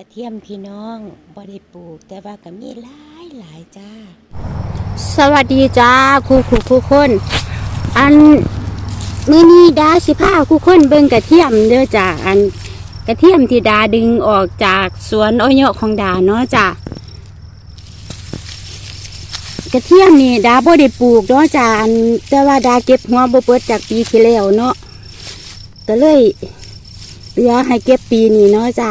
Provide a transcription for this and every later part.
กระเทียมพี่น้องบ่ได้ปลูก แต่ว่าก็มีหลายหลายจ้า สวัสดีจ้าครูครูครูคนอันมื้อนี้ดาสิพาครูคนเบิ่งกระเทียมเด้อจ้าอันกระเทียมที่ดาดึงออกจากสวนอ้อยของดาเนาะจ้ากระเทียมนี่ดาบ่ได้ปลูกเนาะจ้าอันแต่ว่าดาเก็บหัวบ่เปิดจากปีที่แล้วเนาะก็เลยเหลือให้เก็บปีนี้เนาะจ้า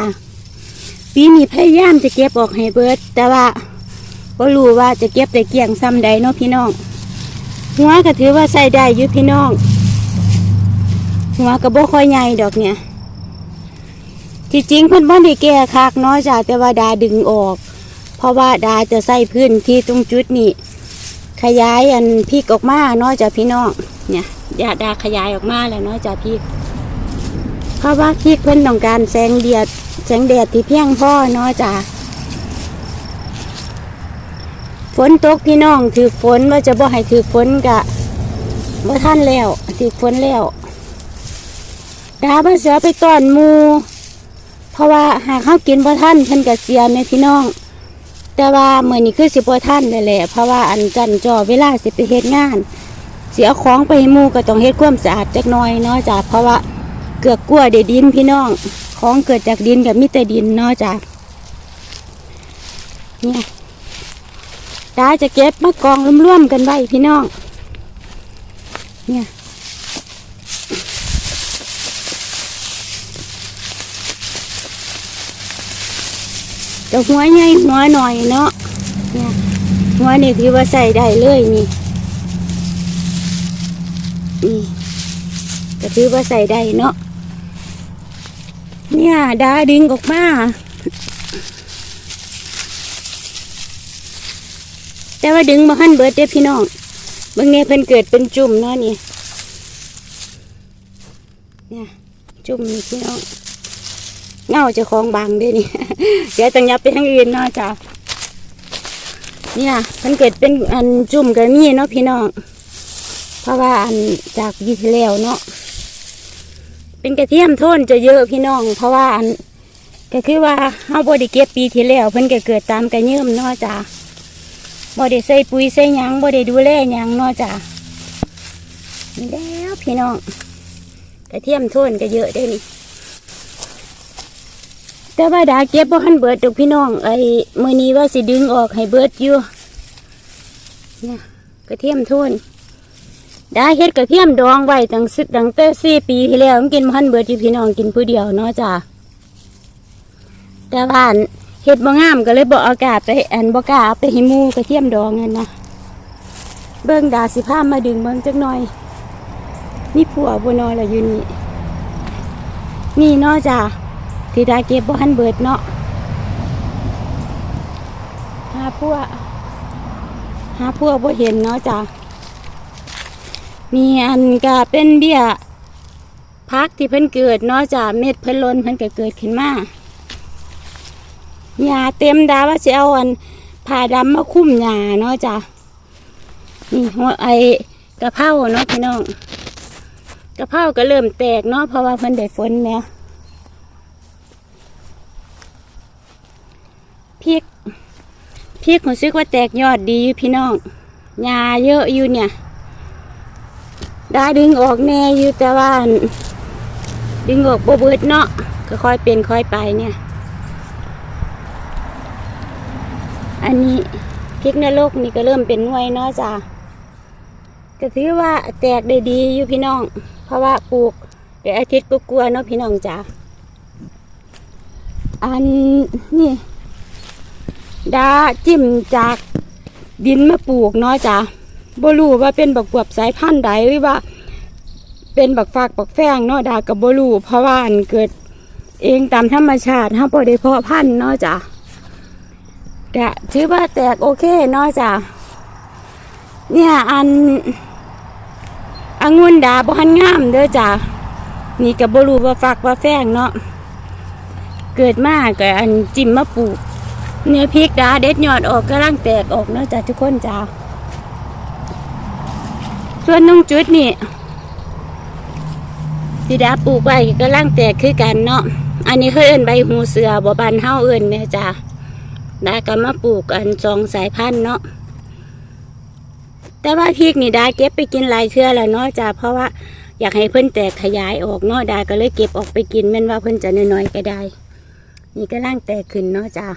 ปีนี้พยายามจะเก็บออกให้เบิด แต่ว่าก็รู้ว่าจะเก็บได้เกี่ยงซ้ำใดเนาะพี่น้อง หัวก็ถือว่าใส่ได้อยู่พี่น้อง หัวก็บ่ค่อยใหญ่ดอกเนี่ย ที่จริงเพิ่นบ่ได้แก้คักเนาะจ้ะแต่ว่าดาดึงออก เพราะว่าดาจะใส่พื้นที่ตรงจุดนี้ขยายอันพริกออกมาเนาะจ้ะพี่น้อง เนี่ยดาดาขยายออกมาแล้วเนาะจ้ะพี่ เพราะว่าพริกเพิ่นต้องการแสงเดียดแสงแดดที่เพียงพอเนาะจ้ะฝนตกพี่น้องถือฝนว่าจะบ่ให้ถือฝนกะบ่ท่านแล้วถือฝนแล้วดาบ่เสือไปต้อนมู เพราะว่าหากเขากินบ่ท่านเพิ่นก็เสียแม่พี่น้อง แต่ว่าเมื้อนี้คือสิบ่ท่านได้แหละเพราะว่าอันจันจ่อเวลาสิไปเฮ็ดงาน เสียของไปมูก็ต้องเฮ็ดความสะอาดจักหน่อยเนาะจ้ะเพราะว่า เกือกกลัวได้ดินพี่น้อง ของเกิดจากดินกับมีแต่ดินเนาะจ้ะเนี่ยดาจะเก็บมากองร่วมๆกันไว้พี่น้อง เนี่ยจะหัวใหญ่หัวหน่อยเนาะเนี่ยหัวนี่ถือว่าใส่ได้เลยนี่นี่ก็ถือว่าใส่ได้เนาะ เนี่ยดาดึงออกมา แต่ว่าดึงมาขั้นเบิดเด้พี่น้องเบางเนี่ยเพิ่นเกิดเป็นจุ่มเนาะนี่เนี่ยจุ่มนี่พี่น้องเงาจะคลองบางเด้วยนี่เดี๋ยวต้องยับไปทางอื่นเนาะจ้ะเนี่ยเพิ่นเกิดเป็นอันจุ่มก็มีเนาะพี่น้อง เพราะว่าอันจากปีที่แล้วเนาะ เป็นกระเทียมโทนจะเยอะพี่น้อง เพราะว่าอันก็คือว่าเฮาบ่ได้เก็บปีที่แล้วเพิ่นก็เกิดตามกระเยื่อมเนาะจ้ะบ่ได้ใส่ปุ๋ยใส่หยังบ่ได้ดูแลหยังเนาะจ้ะนี่แล้วพี่น้องกระเทียมโทนก็เยอะได้นี่แต่ว่าดาเก็บบ่ทันเบิดดอกพี่น้องไอ้มื้อนี้ว่าสิดึงออกให้เบิดอยู่เนี่ยกระเทียมโทน ดาเฮ็ดกระเทียมดองไว้ตั้งสิตั้งแต่สี่ปีที่แล้วกินบ่ทันเบิดอยู่พี่น้องกินผู้เดียวเนาะจ้ะแต่ว่านเห็ดบ่งามก็เลยบ่อากาศไปอันบ่กล้าไปให้มูกระเทียมดองนั่นนะเบิ่งดาสิพามาดึงเบิ่งจักหน่อยมีผัวบ่นอนละอยู่นี่นี่เนาะจ้ะที่ดาเก็บบ่ทันเบิดเนาะหาผัวหาผัวบ่เห็นเนาะจ้ะ มีอันก็เป็นเบี้ยพักที่เพิ่นเกิดเนาะจ้ะเม็ดเพิ่นล้นเพิ่นก็เกิดขึ้นมาหญ้าเต็มดาว่าจะเอาอันผ้าดำมาคุ้มหญ้าเนาะจ้ะนี่หัวไอกระเพราเนาะพี่น้องกระเพราก็เริ่มแตกเนาะเพราะว่าเพิ่นได้ฝนแล้วพริกพริกผมซึกว่าแตกยอดดีอยู่พี่น้องหญ้าเยอะอยู่เนี่ย ได้ดึงออกแน่อยู่แต่ว่านดึงออกบ่เบิดเนาะก็ค่อยเป็นค่อยไปเนี่ย อันนี้พริกนรกนี่ก็เริ่มเป็นหน่วยเนาะจ้ะก็ถือว่าแตกได้ดีอยู่พี่น้อง เพราะว่าปลูกเดี๋ยวอาทิตย์ก็กลัวๆเนาะพี่น้องจ้ะอันนี่ดาจิ้มจากดินมาปลูกเนาะจ้ะ บ่รู้ว่าเป็นบักบวบสายพันธุ์ใดหรือว่า เป็นบักฟากบักแฟงเนาะดากับบ่รู้เพราะว่าอันเกิดเองตามธรรมชาติเฮาบ่ได้เพาะพันธุ์เนาะจ้ะกะถือว่าแตกโอเคเนาะจ้ะเนี่ยอันองุ่นดาบ่หันงามเด้อจ้ะนี่กับ่รู้ว่าฝักว่าแฟงเนาะเกิดมาก็อันจิ้มมาปลูกเนื้อพริกดาเด็ดยอดออกกำลังแตกออกเนาะจ้ะทุกคนจ้ะ ส่วนน้องจุดนี่ที่ดาปลูกไว้กำลังแตกคือกันเนาะอันนี้เขาเอิ้นใบหูเสือบ่บานเฮาเอิ้นแม่จ้าดาก็มาปลูกอันสองสายพันธุ์เนาะแต่ว่าพริกนี่ดาเก็บไปกินหลายเทื่อแล้วเนาะจ้าเพราะว่าอยากให้เพิ่นแตกขยายออกเนาะดาก็เลยเก็บออกไปกินแม่นว่าเพิ่นจะน้อยๆก็ได้ นี่ก็ร่างแตกขึ้นเนาะจ้า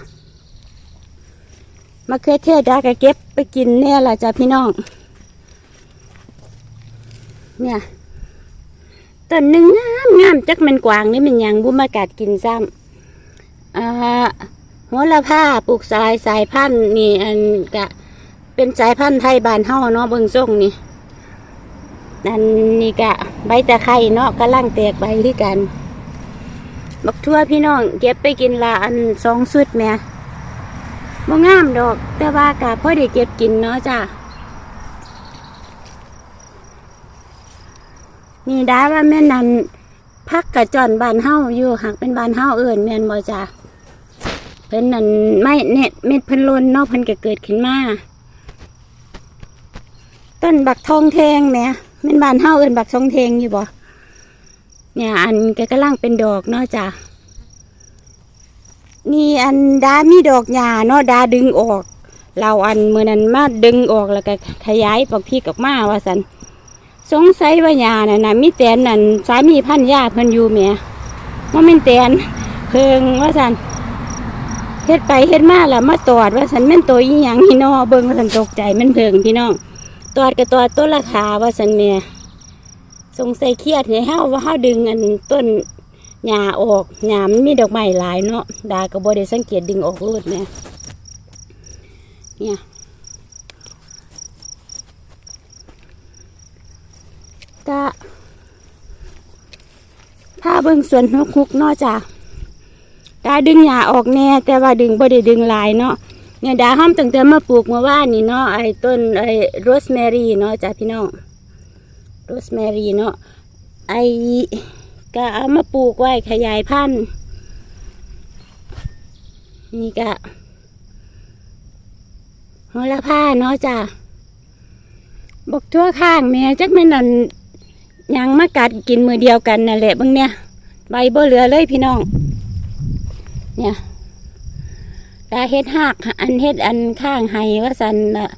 มะเขือเทศดาก็เก็บไปกินแน่ละจ้าพี่น้อง เนี่ยต้นหนึ่งงามงามจักมันกวางนี่มันยังบุมากัดกินซ้ำอ่าหัวละผ้าปลูกสายสายพันธุ์นี่อันกะเป็นสายพันธุ์ไทยบานเฮาเนาะเบิ่งส่งนี่อันนี่กะ ใบตะไคร่เนาะกำลังแตกใบที่กัน บักทั่วพี่น้องเก็บไปกินละอันสองสุดแม่บ่งามดอก แต่ว่ากะพ่อได้เก็บกินเนาะจ้า นี่ดาว่าแม่นันพักกระจอนบานเฮาอยู่หากเป็นบานเฮาเอื่นแม่นบ่จ้าเพิ่นนั่นไม่เน็ตเม็ดเพิ่นล้นเนาะเพิ่นก็เกิดขึ้นมาต้นบักทองแทงแหม่แม่นบานเฮาเอื่นบักทองแทงอยู่บ่เนี่ยอันก็กำลังเป็นดอกเนาะจ้านี่อันดามีดอกหญ้าเนาะดาดึงออก เราอันเมื่อนั้นมาดึงออกแล้วก็ขยายปอกพี่กับมาว่าสัน สงสัยว่ายาน่ะนะมีแตนนั่นสามีพันยาเพิ่นอยู่แหม่ว่าเป็นแตนเพิงว่าสันเฮ็ดไปเฮ็ดมาแล้วมาตอดว่าสันแม่นตัวอีหยังพี่น้องเบิ่งว่าสันตกใจมันเพิงพี่น้องตอดกับตอดต้นราคาว่าสันแหม่สงสัยเครียดให้เฮาว่าเฮาดึงอันต้นหญ้าออกหญ้ามันมีดอกไม้หลายเนาะดาก็บ่ได้สังเกตดึงออกรูดแหม่เนี่ย ก็ถ้าเบิ่งส่วนนกคุกเนอกจากดาดึงหญ้าออกแน่แต่ว่าดึงบ่ได้ดึงลายเนาะเนี่ยดาห้อมตั้งแต่มาปลูกเมื่อวานนี่เนาะไอ้ต้นไอ้โรสแมรี่เนาะจ้ะพี่น้องโรสแมรี่เนาะไอ้ก็เอามาปลูกไว้ขยายพันธุ์นี่ก็โหระพาเนาะจ้ะบกทั่วข้างแม่จักแม่นนั่น ยังมากัดกินมือเดียวกันนั่นแหละบางเนี่ย ใบเบ่เหลือเลยพี่น้อง เนี่ยตาเฮ็ดหักอันเฮ็ดอันข้างไห้ว่าสันน่ะ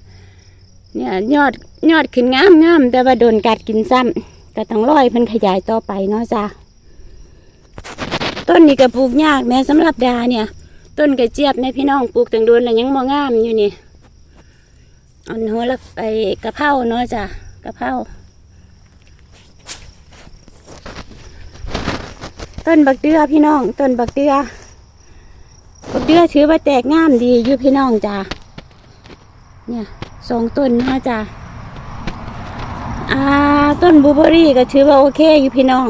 เนี่ยยอดยอดขึ้นงามงามแต่ว่าโดนกัดกินซ้ำก็ต้องร้อยเพิ่นขยายต่อไปเนาะจ้าต้นนี้ก็ปลูกยากแม้สำหรับดาเนี่ย ต้นกระเจี๊ยบในพี่น้องปลูกตั้งโดนแล้วยังบ่งามอยู่นี่อันหัวละไปกระเพราเนาะจ้ากระเพรา ต้นบักเดือพี่น้อง ต้นบักเดือบักเดือถือว่าแตกงามดีอยู่พี่น้องจ้าเนี่ยสองต้นนะจ้าอ่าต้นบูเบอรี่ก็ถือว่าโอเคอยู่พี่น้อง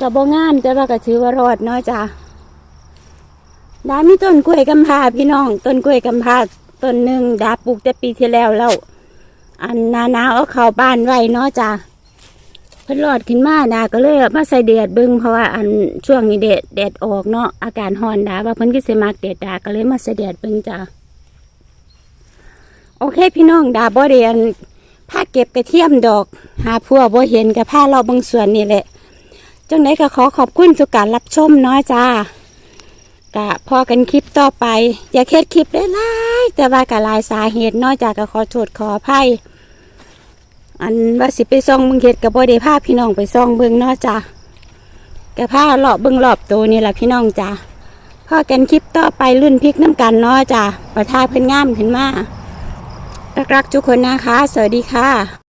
จะบ่งามแต่ว่าก็ถือว่ารอดเนาะจ้าดามีต้นกล้วยกำพาพี่น้อง ต้นกล้วยกำพาต้นหนึ่งดาปลูกแต่ปีที่แล้วแล้ว อันนาหนาวเอาเข้าบ้านไว้เนาะจ้า พิ่นรอดขึ้นมาดาก็เลยมาใส่แดดเบิ่งเพราะว่าอันช่วงนี้แดดแดดออกเนาะอาการ้อนดาว่าเพิ่นก็สิมักแดดดาก็เลยมาใส่แดดเบิ่งจ้าโอเคพี่น้องดาบ่ได้อันพาเก็บกระเทียมดอก หาพัวบ่เห็นกับผ้าเราบางส่วนนี่แหละจังไดก็ขอขอบคุณทุกการรับชมเนาะจ้ากะพอกันคลิปต่อไป อย่าเค็ดคลิปได้หลายแต่ว่ากะลายสาเหตุเนาะจ้าก็ขอโทษขออภัย อันว่าสิไปซ่องเบิ่งเห็ดกับบ่ได้พาพี่น้องไปซ่องเบิ่งเนาะจ้ะกะพาเลาะเบิ่งรอบตัวนี่แหละพี่น้องจ้ะพอกันคลิปต่อไปรุ่นพริกน้ำกันเนาะจ้ะประทาเพิ่นงามขึ้นมารักๆทุกคนนะคะ สวัสดีค่ะ